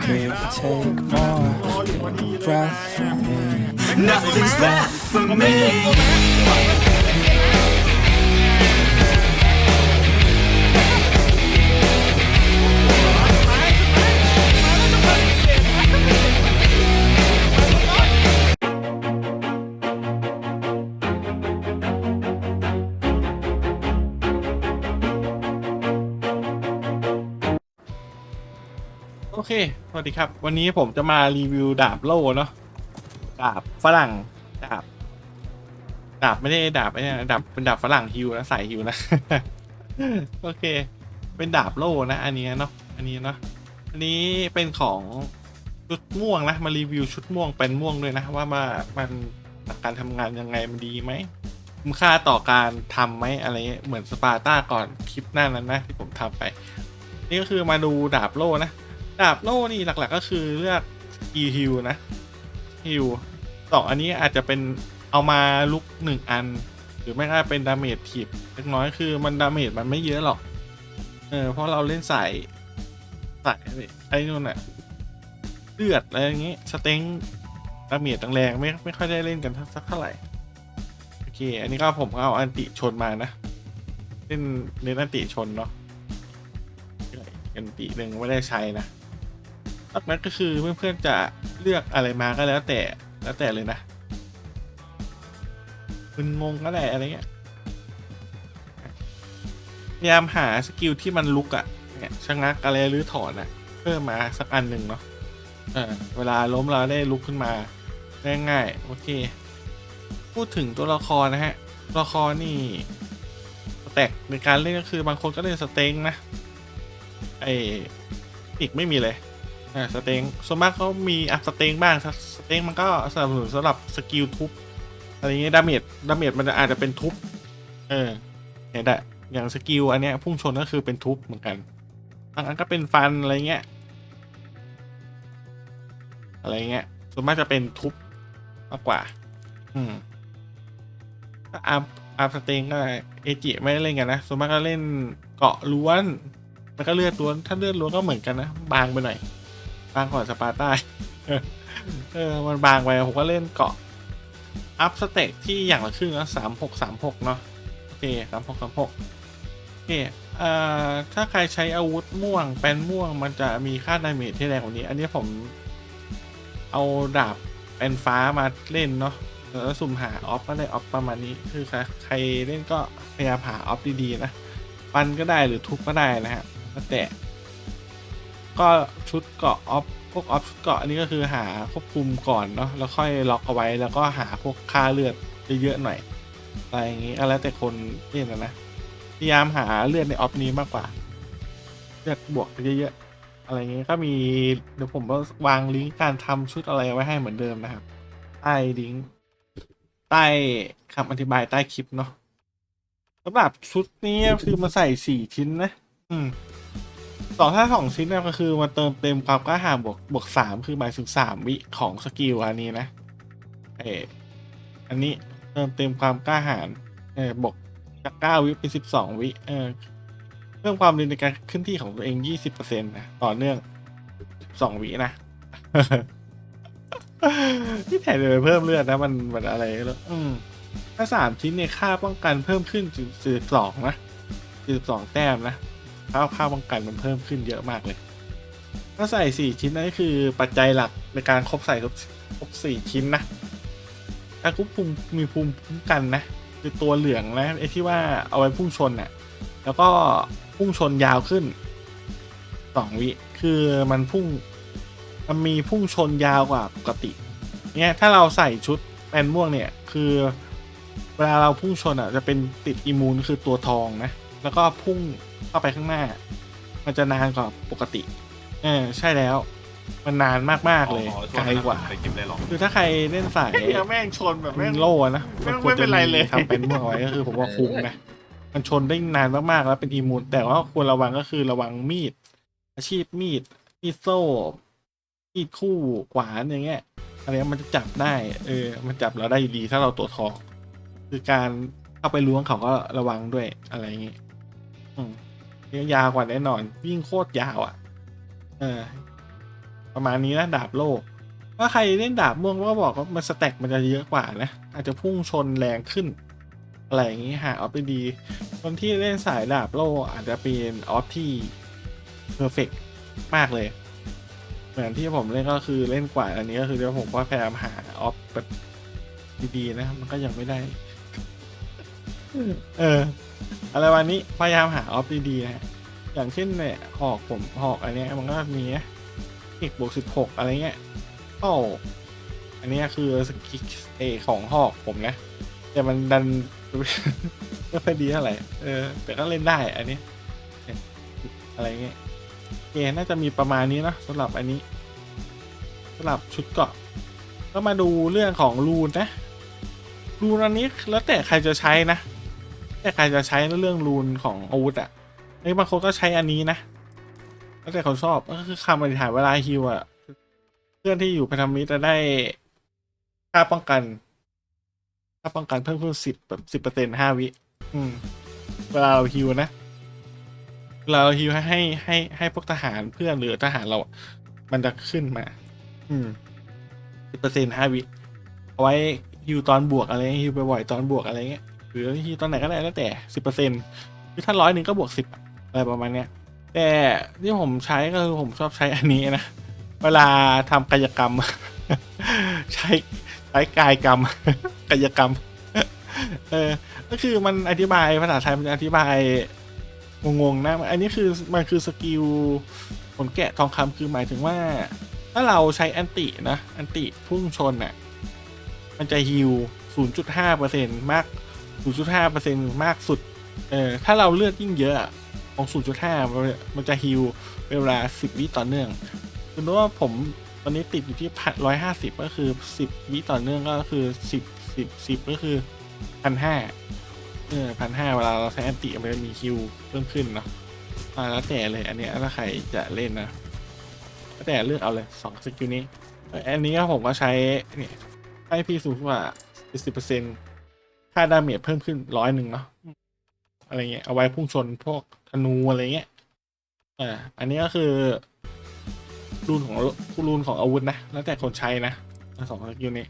could take more. Take breath from me. Nothing's left for me. โอเค สวัสดีครับ วันนี้ผมจะมารีวิวดาบโล่เนาะ ดาบฝรั่ง ดาบ ดาบไม่ได้ดาบไอ้เนี่ยดาบเป็นดาบฝรั่งฮิวนะสายฮิวนะ โอเค เป็นดาบโล่นะ อันนี้เนาะ อันนี้เนาะ อันนี้เป็นของชุดม่วงนะ มารีวิวชุดม่วงเป็นม่วงด้วยนะว่ามามันการทำงานยังไงมันดีไหมคุ้มค่าต่อการทำไหมอะไรเงี้ยเหมือนสปาร์ต้าก่อนคลิปหน้านั้นนะที่ผมทำไป นี่ก็คือมาดูดาบโล่นะ ดาบโล่นี่หลักๆก็คือเลือก e h i l นะฮิลสองอันนี้อาจจะเป็นเอามาลุกหนึ่งอัน หรือไม่ก็เป็นดาเมจทีบเล็กน้อยคือมันดาเมจมันไม่เยอะหรอก เออเพราะเราเล่นใสายสายไอ้นู่นอะเลือดอะไรอย่างงี้สเต็งดาเมจแรงๆไม่ไม่ค่อยได้เล่นกันสักเท่าไหร่โอเค อันนี้ก็ผมก็เอาอันติชนมานะเล่นเน้นอันติชนเนาะอันติหนึ่งไม่ได้ใช้นะ นอกนั้นก็คือเพื่อนๆจะเลือกอะไรมาก็แล้วแต่แล้วแต่เลยนะมึนงงก็ได้อะไรเงี้ยพยายามหาสกิลที่มันลุกอะ่ะเนี่ยชะงักอะไรหรือถอนอะ่ะ เพิ่มมาสักอันหนึ่งเนาะเออเวลาล้มเราได้ลุกขึ้นมาได้ง่ายโอเค พูดถึงตัวละครนะฮะตัวละครนี่สแต็กในการเล่นก็คือบางคนก็เล่นสเต็งนะไออีกไม่มีเลย อ่าสเต็งส่วนมากเขามีอัพสเต็งบ้างสเต็งมันก็สนับสนุนสำหรับสกิลทุบอะไรเงี้ยดาเมจดาเมจมันอาจจะเป็นทุบเออเห็นได้อย่างสกิลอันเนี้ยพุ่งชนก็คือเป็นทุบเหมือนกันบางอันก็เป็นฟันอะไรเงี้ยอะไรเงี้ยส่วนมากจะเป็นทุบมากกว่า อืมถ้าอัพอัพสเต็งก็เอจิไม่ได้เล่นกันนะส่วนมากก็เล่นเกาะล้วน มันก็เลือดล้วนถ้าเลือดล้วนก็เหมือนกันนะบางไปหน่อย บางกว่าสปาร์ต้าเออมันบางไปผมก็เล่นเกาะอัพสเต็กที่อย่างละครึ่งนะสามหกสามหกเนาะโอเคสามหกสามหกโอเคเอ่อถ้าใครใช้อาวุธม่วงแปนม่วงมันจะมีค่าดาเมจที่แรงกว่านี้ อันนี้ผมเอาดาบแปนฟ้ามาเล่นเนาะแล้วสุ่มหาออฟก็ได้ออฟประมาณนี้คือใครใครเล่นก็พยายามหาออฟดีๆนะปันก็ได้หรือทุบก็ได้นะฮะแต่ ก็ชุดเกาะออฟพวกออฟชุดเกาะอันนี้ก็คือหาควบคุมก่อนเนาะแล้วค่อยล็อกเอาไว้แล้วก็หาพวกค่าเลือดเยอะๆหน่อยอะไรอย่างงี้ก็แล้วแต่คนเล่นนะนะพยายามหาเลือดในออฟนี้มากกว่าเลือดบวกเยอะๆอะไรอย่างงี้ก็มีเดี๋ยวผมก็วางลิงก์การทำชุดอะไรไว้ให้เหมือนเดิมนะครับใต้ลิงก์ใต้คำอธิบายใต้คลิปเนาะสำหรับชุดนี้คือมาใส่สี่ชิ้นนะ อืม องถ้าสองชิ้นเนี่ยก็คือมาเติมเต็มความกล้าหาญบวกบวกสามคือหมายถึงสามวิของสกิลอันนี้นะเอออันนี้เติมเต็มความกล้าหาญเออบวกจากเก้าวิเป็นสิบสองวิเออเพิ่มความเร็วในการขึ้นที่ของตัวเองยี่สิบเปอร์เซ็นต์นะต่อเนื่องสองวินะที่แถมเลยเพิ่มเลือดนะมันมันอะไรแล้วอืมถ้าสามชิ้นเนี่ยค่าป้องกันเพิ่มขึ้นถึงสี่สองนะสี่สองแต้มนะ ค่าค่าป้องกันมันเพิ่มขึ้นเยอะมากเลย ถ้าใส่สี่ชิ้นนั่นคือปัจจัยหลักในการครบใส่ครบครบสี่ชิ้นนะถ้าคุบภูมิมีภูมิคุ้มกันนะ คือตัวเหลืองนะไอ้ที่ว่าเอาไว้พุ่งชนน่ะแล้วก็พุ่งชนยาวขึ้นสองวิคือมันพุ่งมันมีพุ่งชนยาวกว่าปกติ เนี่ยถ้าเราใส่ชุดแปนม่วงเนี่ยคือ เวลาเราพุ่งชนอะจะเป็นติดอิมูนคือตัวทองนะ แล้วก็พุ่งเข้าไปข้างหน้า มันจะนานกว่าปกติ เออใช่แล้ว มันนานมากๆเลยอ๋อไกลกว่าใครเก็บได้หรอคือถ้าใครเล่นสายแม่งชนแบบแม่งโล่นะไม่มันควรไม่เป็จะนไรมีเลยทำเป็นม่วงเอาไว้ก็คือผมว่าคุ้มนะมันชนได้นานมากๆแล้วเป็นอิมูนแต่ว่าควรระวังก็คือระวังมีด อาชีพมีดมีดโซ่มีดคู่ขวานอย่างเงี้ยอะไรเงี้ยมันจะจับได้ เออ มันจับเราได้อยู่ดีถ้าเราตัวทอง คือการเข้าไปล้วงเขาก็ระวังด้วยอะไรอย่างงี้อืมเนี่ย ยาวกว่าแน่นอน วิ่งโคตรยาวอะ เออ ประมาณนี้นะดาบโล่ว่าใครเล่นดาบม่วงก็บอกว่ามันสแต็กมันจะเยอะกว่านะ อาจจะพุ่งชนแรงขึ้น อะไรอย่างนี้หาออฟได้ดี คนที่เล่นสายดาบโล่อาจจะเป็นออฟที่เพอร์เฟกมากเลย เหมือนที่ผมเล่นก็คือเล่นกว่าอันนี้ก็คือเดี๋ยวผมก็พยายามหาออฟแบบดีๆนะ มันก็ยังไม่ได้ เออ อะไรวันนี้พยายามหาออฟดีๆนะอย่างเช่นเนี่ยหอกผมหอกอันเนี้ยมันก็มีนะอีกบวกสิบหกอะไรเงี้ยโอ้อันเนี้ยคือสกิลเอของหอกผมนะ แต่มันดันไม่ค่อยดีเท่าไหร่เออแต่ก็เล่นได้อันนี้เนี่ยอะไรเงี้ยเคน่าจะมีประมาณนี้นะสำหรับอันนี้สำหรับชุดเกาะ ก็มาดูเรื่องของรูนนะรูนอันนี้แล้วแต่ใครจะใช้นะ ใครจะใช้เรื่องรูนของอาวุธอะไอ้บางคนก็ใช้อันนี้นะแล้วแต่เขาชอบก็คือคำอธิษฐานเวลาฮิวอะเพื่อนที่อยู่พันธมิตรจะได้ค่าป้องกันค่าป้องกันเพิ่มขึ้นสิบแบบสิบเปอร์เซ็นต์ห้าวิอืมเวลาเราฮิวนะเวลาเราฮิวให้ให้ให้ให้พวกทหารเพื่อนหรือทหารเรา มันจะขึ้นมา อืมสิบเปอร์เซ็นต์ห้าวิเอาไว้ฮิวตอนบวกอะไรฮิวบ่อยๆตอนบวกอะไรเงี้ย หรือฮิวตอนไหนก็ได้แล้วแต่สิบเปอร์เซ็นต์คือถ้าร้อยหนึ่งก็บวกสิบอะไรประมาณเนี้ย แต่ที่ผมใช้ก็คือผมชอบใช้อันนี้นะ เวลาทำกายกรรม ใช้ใช้กายกรรมกายกรรม เออ ก็คือมันอธิบายภาษาไทยมันอธิบายงงๆนะ อันนี้คือมันคือสกิลผลแกะทองคำคือหมายถึงว่า ถ้าเราใช้แอนตินะแอนติพุ่งชนอะ มันจะฮิว0.5%มาก 0.5%มากสุด เออถ้าเราเลือดยิ่งเยอะของ 0.5 มันมันจะฮิวเป็นเวลา 10 วิต่อเนื่องคือว่าผมตอนนี้ติดอยู่ที่พันร้อยห้าสิบก็คือ 10 วิต่อเนื่องก็คือ 10 10 10 ก็คือพันห้าเออพันห้าเวลาเราใช้แอนติมันจะมีฮิวเพิ่มขึ้นเนาะอ่าแล้วแต่เลยอันนี้ถ้าใครจะเล่นนะแล้วแต่เลือกเอาเลยสองสกิลนี้ อันนี้ก็ผมก็ใช้เนี่ยให้พี่สูงกว่าสิบเค่าดาเมจเพิ่มขึ้นร้อยหนึ่งเนาะอะไรเงี้ยเอาไว้พุ่งชนพวกธนูอะไรเงี้ยอ่าอันนี้ก็คือรูนของรูนของอาวุธนะแล้วแต่คนใช้นะสองสกิลนี้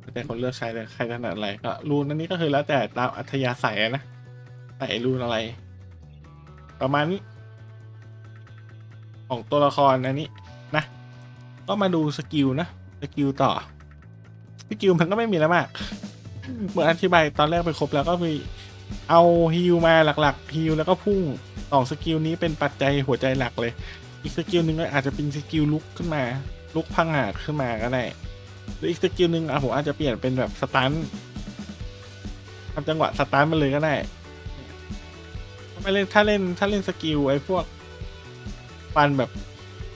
แล้วแต่คนเลือกใช้เลยใครถนัดอะไรก็รูนอันนี้ก็คือแล้วแต่ตามอัธยาศัยนะใส่รูนอะไร ประมาณนี้ ของตัวละครอันนี้นะ ก็มาดูสกิลนะสกิลต่อสกิลมันก็ไม่มีแล้วมาก เหมือนอธิบายตอนแรกไปครบแล้วก็มีเอาฮิลมาหลักๆฮิลแล้วก็พุ่งสองสกิลนี้เป็นปัจจัยหัวใจหลักเลย อีกสกิลหนึ่งก็อาจจะเป็นสกิลลุกขึ้นมา ลุกพังหาดขึ้นมาก็ได้หรืออีกสกิลหนึ่งอะผมอาจจะเปลี่ยนเป็นแบบสตันทำจังหวะสตันมาเลยก็ได้ไม่เล่นถ้าเล่นถ้าเล่นสกิลไอ้พวกฟันแบบ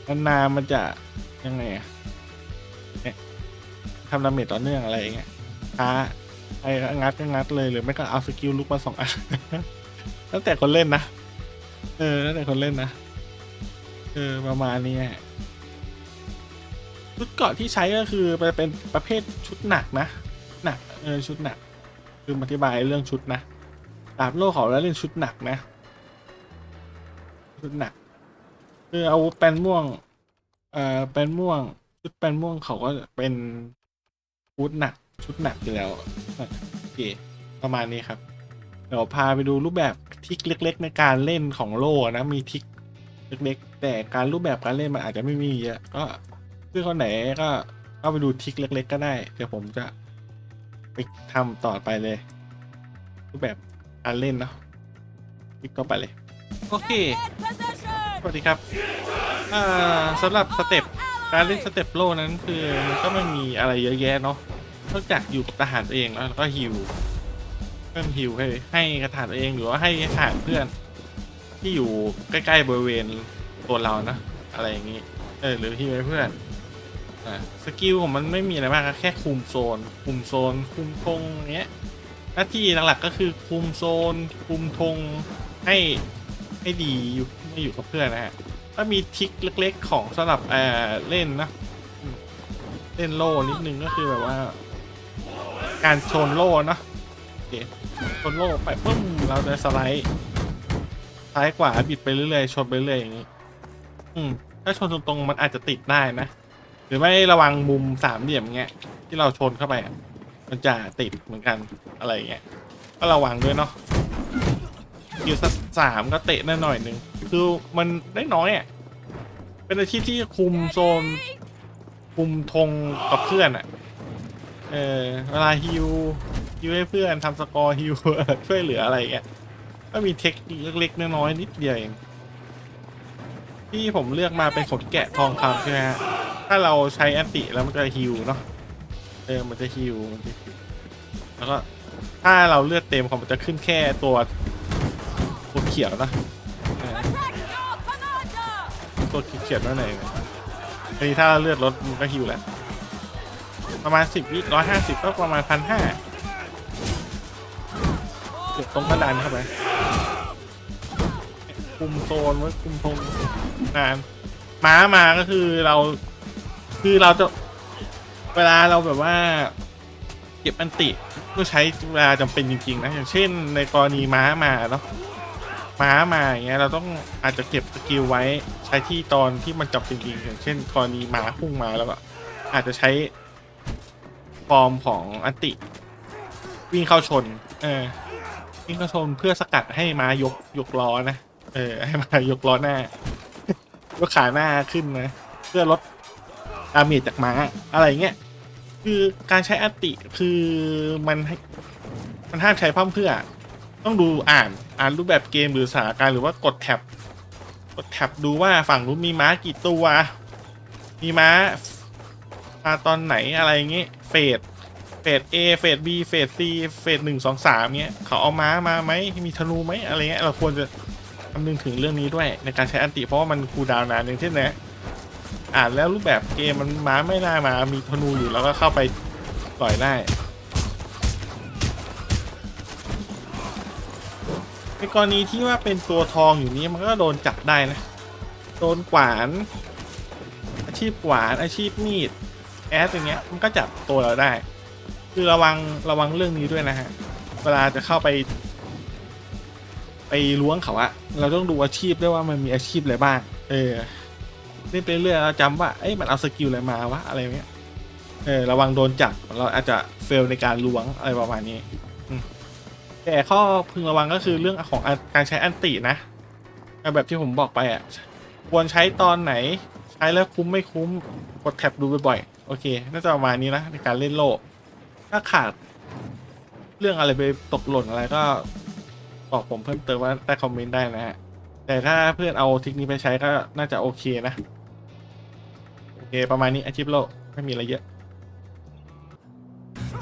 นานๆมันจะยังไงอะเนี่ยทำดาเมจต่อเนื่องอะไรอย่างเงี้ยช้า ไอ้งัดก็งัดเลยหรือไม่ก็เอาสกิลลุกมาสองอันแล้วแต่คนเล่นนะ เออแล้วแต่คนเล่นนะ เออประมาณนี้ชุดเกราะที่ใช้ก็คือเป็นประเภทชุดหนักนะ หนักเออชุดหนัก คืออธิบายเรื่องชุดนะดาบโลกเขาแล้วเล่นชุดหนักนะ ชุดหนัก คืออาวุธแปนม่วง เอ่อแปนม่วง ชุดแปนม่วงเขาก็เป็นอาวุธหนัก ชุดหนักอยู่แล้วโอเคประมาณนี้ครับ เดี๋ยวพาไปดูรูปแบบทิกเล็ก ๆ ในการเล่นของโลนะมีทิกเล็กๆ แต่การรูปแบบการเล่นมันอาจจะไม่มีเยอะก็เพื่อนคนไหนก็เข้าไปดูทิกเล็ก ๆ ก็ได้ เดี๋ยวผมจะไปทำต่อไปเลย รูปแบบการเล่นเนาะทิกก็ไปเลย โอเคสวัสดีครับอ่าสำหรับสเต็ปการเล่นสเต็ปโล่นั้นคือมันก็ไม่มีอะไรเยอะแยะเนาะ นอกจากอยู่กับทหารตัวเองแล้วก็ฮิวเพิ่มฮิวให้ให้กระถานตัวเองหรือว่าให้ทหารเพื่อน ที่อยู่ใกล้ๆบริเวณตัวเรานะอะไรอย่างนี้เออหรือฮิวให้เพื่อนอ่าสกิลของมันไม่มีอะไรมากก็แค่คุมโซน คุมโซน คุมธงอย่างเงี้ยหน้าที่หลักๆก็คือคุมโซน คุมธงให้ให้ดีอยู่ไม่อยู่กับเพื่อนนะฮะถ้ามีทริคเล็กๆของสำหรับเออเล่นนะเล่นโล่นิดนึงก็คือแบบว่า การชนโล่เนอะโอเคชนโล่ไปปึ้มเราจะสไลด์ซ้ายขวาบิดไปเรื่อยๆชนไปเรื่อยอย่างนี้ อืม ถ้าชนตรงๆมันอาจจะติดได้นะ หรือไม่ระวังมุมสามเหลี่ยมเงี้ยที่เราชนเข้าไปมันจะติดเหมือนกันอะไรเงี้ยก็ระวังด้วยเนาะอยู่สักสามก็เตะได้หน่อยหนึ่งคือมันได้น้อยอะเป็นอาชีพที่คุมโซน คุมธงกับเพื่อนอะ เออเวลาฮิวฮิวให้เพื่อนทำสกอร์ฮิว ช่วยเหลืออะไรเงี้ยก็มีเทคนิคเล็กๆน้อยๆนิดเดียวเองที่ผมเลือกมาเป็นขนแกะทองคำใช่ไหมฮะถ้าเราใช้แอนติแล้วมันจะฮิวเนาะเออมันจะฮิวมันจะฮิวแล้วก็ถ้าเราเลือดเต็มของมันจะขึ้นแค่ตัวตัวเขียวนะเออตัวเขียวนั่นเองอันนี้ถ้าเลือดลดมันก็ฮิวแหละ ประมาณสิบวิร้อยห้าสิบก็ประมาณพันห้าเก็บตรงกระดานเข้าไปคุมโซนไว้คุมธงนานม้ามาก็คือเรา คือเราจะเวลาเราแบบว่า เก็บอันติก็ใช้เวลาจำเป็นจริงๆนะอย่างเช่น ในกรณีม้ามาเนาะม้ามาอย่างเงี้ยเราต้องอาจจะเก็บสกิลไว้ใช้ที่ตอนที่มันจำเป็นจริงอย่างเช่น กรณีม้าพุ่งมาแล้วก็อาจจะใช้ ฟอร์มของอันติ วิ่งเข้าชน เออ วิ่งเข้าชนเพื่อสกัดให้มายกยกล้อนะ เออ ให้มายกล้อหน้ายกขาหน้าขึ้นนะ เพื่อลดดาเมจจากม้า อะไรเงี้ย คือการใช้อันติคือมันให้มันห้ามใช้พร่ำเพื่อ ต้องดูอ่านอ่านรูปแบบเกมหรือสถานการณ์หรือว่ากดแท็บกดแท็บดูว่าฝั่งนู้นมีม้ากี่ตัว มีม้า มาตอนไหนอะไรเงี้ยเฟสเฟส A เฟส B เฟส C เฟสหนึ่งสองสามเงี้ยเขาเอาม้ามาไหมมีธนูไหมอะไรเงี้ยเราควรจะคำนึงถึงเรื่องนี้ด้วยในการใช้อันติเพราะว่ามันคูดาวน์นานอย่างเช่นนะอ่านแล้วรูปแบบเกมมันม้าไม่น่ามามีธนูอยู่แล้วก็เข้าไปต่อยได้ในกรณีที่ว่าเป็นตัวทองอยู่นี้มันก็โดนจับได้นะ โดนกวาน อาชีพกวานอาชีพมีด แอสอย่างเงี้ยมันก็จับตัวเราได้ คือระวังระวังเรื่องนี้ด้วยนะฮะ เวลาจะเข้าไป ไปล้วงเขาอะเราต้องดูอาชีพด้วยว่ามันมีอาชีพอะไรบ้าง เออเล่นไปเรื่อยเราจำว่าเอ้ยมันเอาสกิลอะไรมาวะอะไรเงี้ยเออระวังโดนจับเราอาจจะเฟลในการล้วงอะไรประมาณนี้แต่ข้อพึงระวังก็คือเรื่องของการใช้อันตินะแบบที่ผมบอกไปอะควรใช้ตอนไหน ใช้แล้วคุ้มไม่คุ้มกดแท็บดูบ่อย โอเค น่าจะประมาณนี้นะในการเล่นโลก ถ้าขาด เรื่องอะไรไปตกหล่นอะไรก็บอกผมเพิ่มเติมว่าใต้คอมเมนต์ได้นะฮะ แต่ถ้าเพื่อนเอาทริกนี้ไปใช้ก็น่าจะโอเคนะ โอเค ประมาณนี้อาชีพโลกไม่มีอะไรเยอะ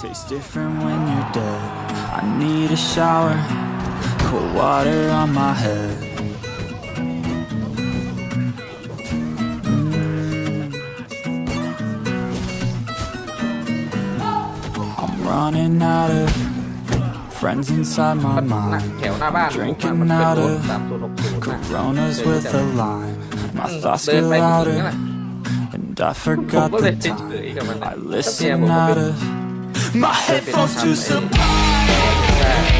Tastes different when you're dead. I need a shower, cold water on my head. Mm. I'm running out of friends inside my หน้า mind. แถวหน้าบ้านผม Drinking มันเป็น out รถ of สามศูนย์หกศูนย์นะ Coronas with a lime. My thoughts เดิน get ไปผู้หญิงนั่นแห louder, ละ and I ผม forgot ก็เลย the ติดเฉย time. กับมันนะ I ถ้าเมีย listen ผมก็ out เป็น of my headphones to supply. แ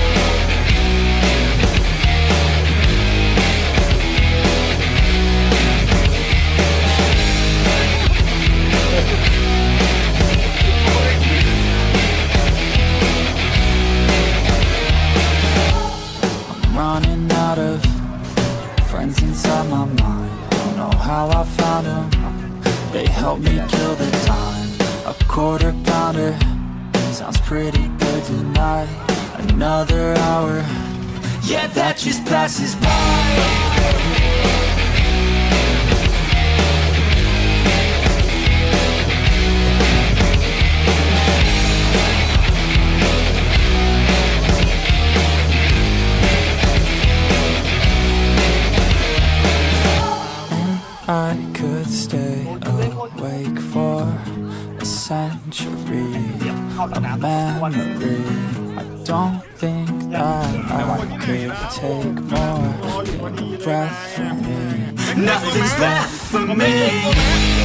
yeah, that just passes by. I could stay awake for a century, a memory. I don't think that I could take more breath from me Nothing's left for me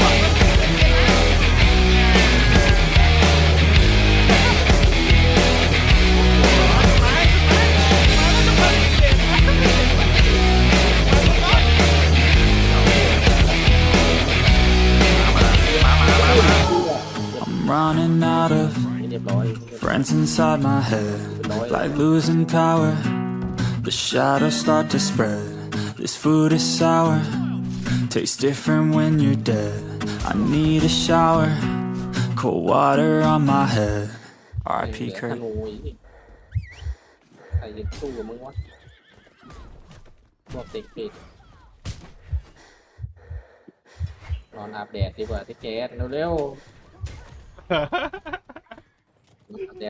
running out of friends inside my head. Like losing power, the shadows start to spread. This food is sour, tastes different when you're dead. I need a shower, cold water on my head. เหลื R.I.P. อธ Kurt. นูอีกใครจะสู้กับมึงวะพวกเด็กปิดนอนอาบแดดดีกว่าที่แกสเร็วๆอาบแด